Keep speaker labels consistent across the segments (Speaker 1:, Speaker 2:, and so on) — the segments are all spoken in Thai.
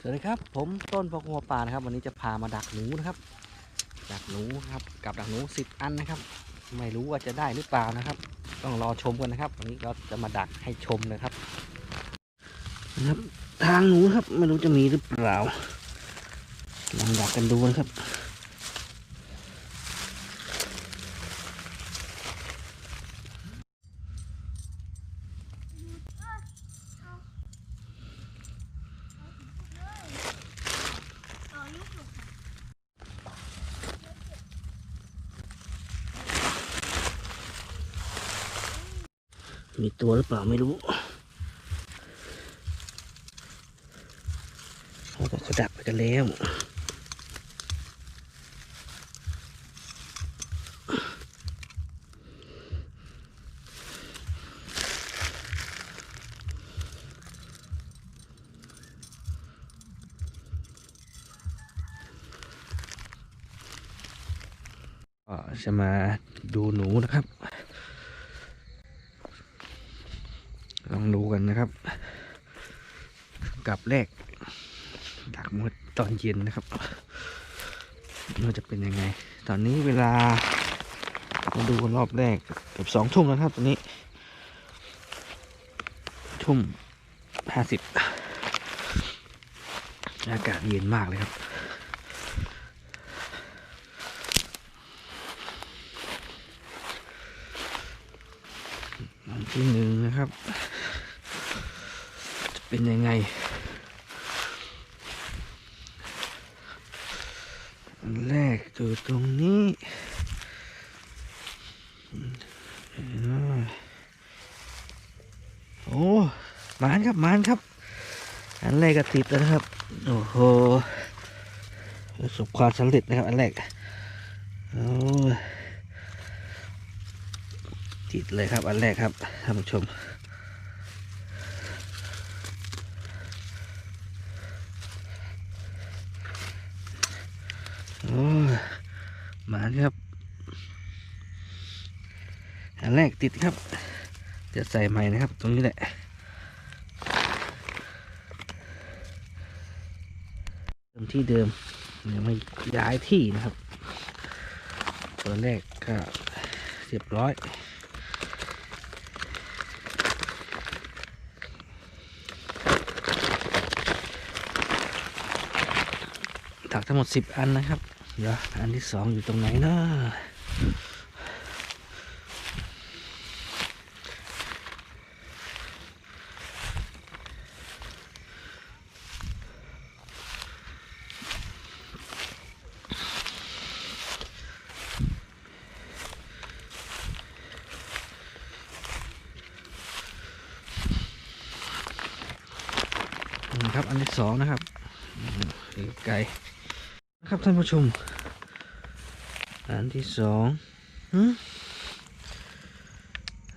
Speaker 1: สวัสดีครับ ผมต้นพกหัวป่านะครับ วันนี้จะพามาดักหนูนะครับ ดักหนูครับกับดักหนูสิบอันนะครับ ไม่รู้ว่าจะได้หรือเปล่านะครับ ต้องรอชมกันนะครับ วันนี้เราจะมาดักให้ชมนะครับนะครับ ทางหนูครับไม่รู้จะมีหรือเปล่าลองดักกันดูนะครับ มีตัวหรือเปล่าไม่รู้เขาก็กระดักไปกันแล้วก็จะมาดูหนูนะครับ ลองดูกันนะครับ กับแรก ดักมดตอนเย็นนะครับว่าจะเป็นยังไง ตอนนี้เวลามาดูรอบแรกเกือบสองทุ่มแล้วครับ ตอนนี้ ทุ่มห้าสิบอากาศเย็นมากเลยครับอันที่หนึ่งนะครับ เป็นยังไง อันแรกอยู่ตรงนี้โอ้มานครับมานครับ อันแรกก็ติดแล้วนะครับ โอ้โหประสบความสำเร็จนะครับ อันแรกโอ้ติดเลยครับ อันแรกครับท่านผู้ชม โอ้ย มาครับ อันแรกติดครับ จะใส่ใหม่นะครับ ตรงนี้แหละเดิมที่เดิมยังไม่ย้ายที่นะครับ ตัวแรกก็เรียบร้อยถักทั้งหมดสิบอันนะครับ เดี๋ยวอันที่สองอยู่ตรงไหนเนาะนะครับ อันที่สองนะครับไกล ครับท่านผู้ชม อันที่สอง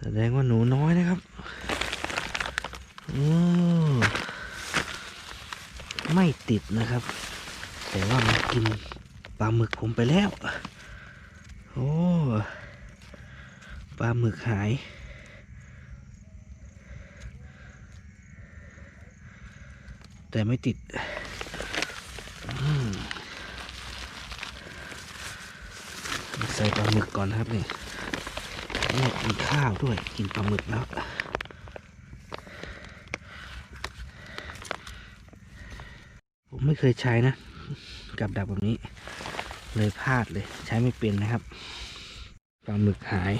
Speaker 1: แสดงว่าหนูน้อยนะครับโอ้ไม่ติดนะครับ แต่ว่ามันกินปลาหมึกผมไปแล้ว โอ้ปลาหมึกหาย แต่ไม่ติด อืม ส่ปลาหมึกก่อนนะครับนี่นี่กินข้าวด้วยกินปลาหมึกแล้วผมไม่เคยใช้นะกับดักแบบนี้ เลยพลาดเลย ใช้ไม่เป็นนะครับปลาหมึกหาย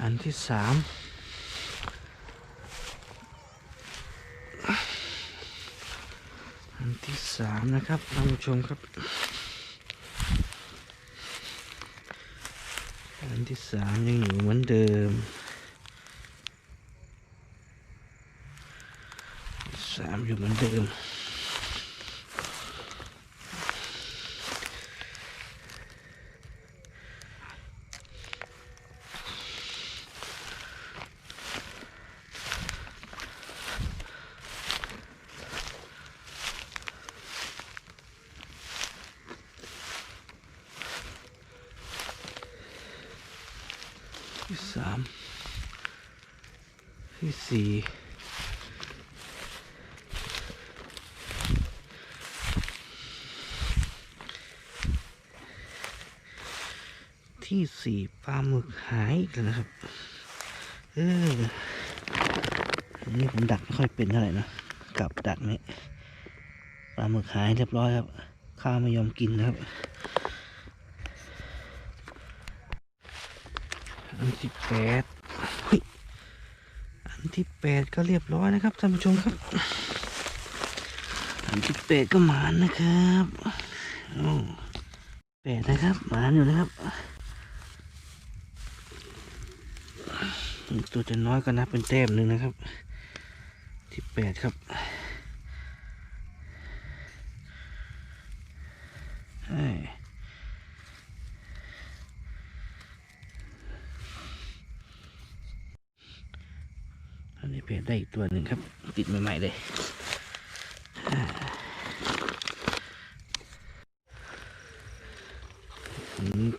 Speaker 1: อันที่สามอันที่สามนะครับท่านผู้ชมครับ อัน ที่สามยังอยู่เหมือนเดิมสามอยู่เหมือนเดิม ที่สามที่สี่ที่สี่ปลาหมึกหายกันนะครับ เออนี่ผมดักไม่ค่อยเป็นเท่าไหร่นะกับดักนี้ปลาหมึกหายเรียบร้อยครับ ข้าไม่ยอมกินนะครับ อันที่แปดอันที่แปดก็เรียบร้อยนะครับท่านผู้ชมครับ อันที่แปดก็หมานนะครับโอ้แปดนะครับหมานอยู่นะครับ ตัวจะน้อยก็นับเป็นแต้มหนึ่งนะครับ ที่แปดครับเฮ้ อันนี้เพจได้อีกตัวหนึ่งครับ ติดใหม่ๆเลย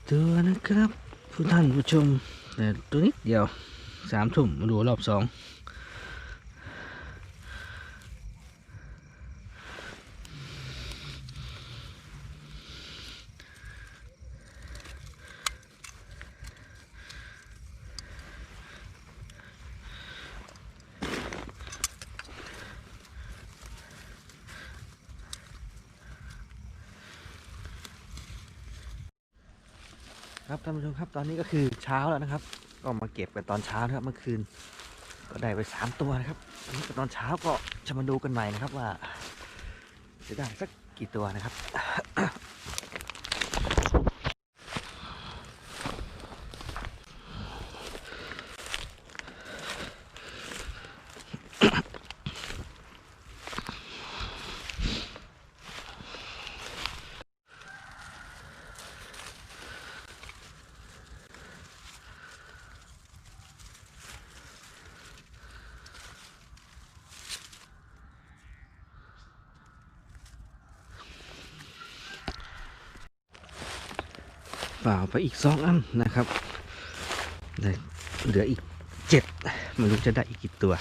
Speaker 1: ตัวนะครับผู้ท่านผู้ชมแต่ตัวนิดเดียวสามทุ่มมาดูรอบสอง ครับท่านผู้ชมครับตอนนี้ก็คือเช้าแล้วนะครับ ก็มาเก็บกันตอนเช้านะครับเมื่อคืน ก็ได้ไปสามตัวนะครับอันนี้ตอนเช้าก็จะมาดูกันใหม่นะครับว่า จะได้สักกี่ตัวนะครับ เปล่าไปอีกสองอันนะครับเหลืออีกเจ็ดไม่รู้จะได้อีกกี่ตัว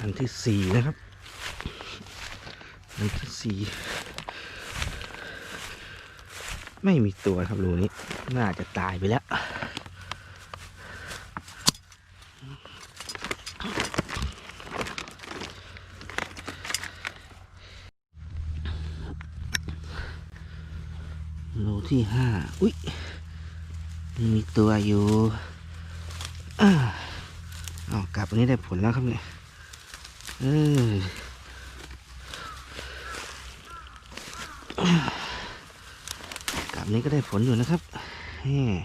Speaker 1: อันที่สี่นะครับ อันที่สี่ไม่มีตัวครับรูนี้ น่าจะตายไปแล้ว ที่ห้าอุ้ยมีตัวอยู่อ้าอ๋อกลับวันนี้ได้ผลแล้วครับเนี่ยเออกลับนี้ก็ได้ผลอยู่นะครับเฮ้ม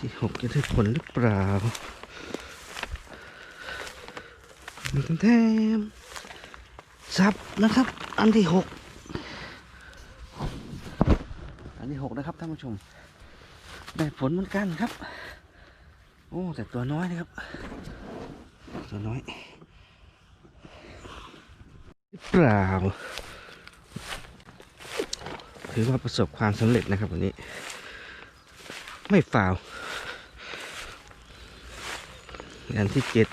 Speaker 1: ที่หกจะได้ ผลหรือเปล่ามีแทมซับนะครับ อันที่หกอันที่หกนะครับท่านผู้ชม ได้ผลเหมือนกันครับ โอ้แต่ตัวน้อยนะครับ ตัวน้อยหรือเปล่าถือว่าประสบความสำเร็จนะครับวันนี้ ไม่ฝ่าว อันที่เจ็ด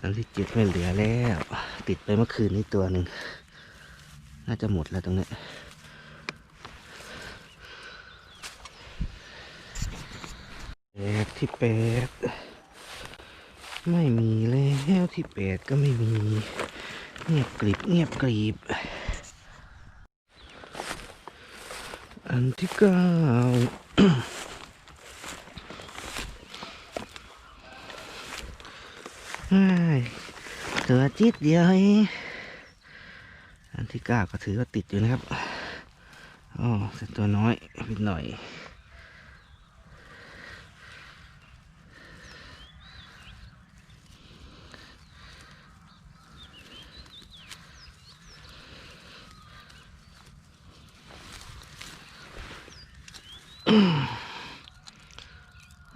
Speaker 1: อันที่เจ็ดไม่เหลือแล้ว ติดไปเมื่อคืนนี้ตัวหนึ่งน่าจะหมดแล้วตรงนี้แปดที่แปดไม่มีแล้วที่แปดก็ไม่มี เงียบกริบเงียบกริบอันที่เก้า เฮ้ยตัว จิตเดียวองอันที่เก้าก็ถือว่าติดอยู่นะครับอ๋อแต่ตัวน้อยนิดหน่อย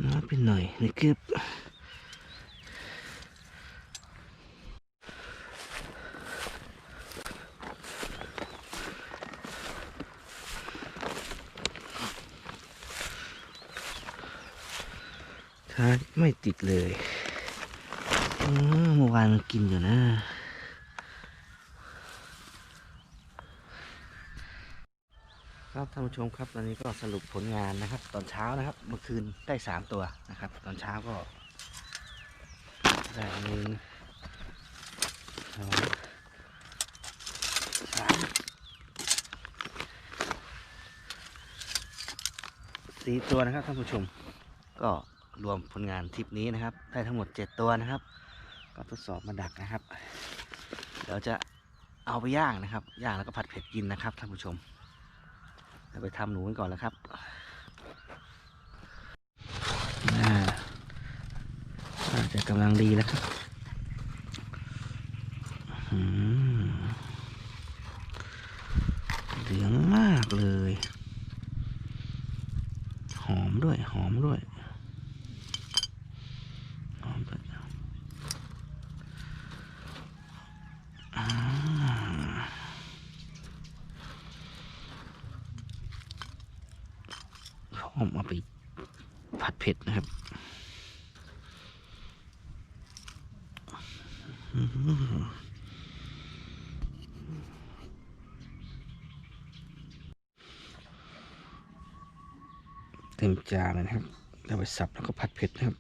Speaker 1: น้อยไปหน่อยนะครั ไม่ติดเลยเมื่อวานมันกินอยู่นะครับท่านผู้ชมครับตอนนี้ก็สรุปผลงานนะครับ ตอนเช้านะครับ เมื่อคืนได้สามตัวนะครับ ตอนเช้าก็ได้หนึ่งสองสามสี่ตัวนะครับท่านผู้ชมก็ รวมผลงานทริปนี้นะครับ ได้ทั้งหมดเจ็ดตัวนะครับ ก็ทดสอบมาดักนะครับ เดี๋ยวจะเอาไปย่างนะครับ ย่างแล้วก็ผัดเผ็ดกินนะครับท่านผู้ชมเดี๋ยวไปทำหนูกันก่อนแล้วครับน่าจะกำลังดีแล้วครับเหลืองมากเลย หอมด้วย หอมด้วย หอมด้วยอ่า ผมเอาไป ผัดเผ็ดนะครับเต็มจานเลยนะครับเอาไปสับแล้วก็ผัดเผ็ดนะครับ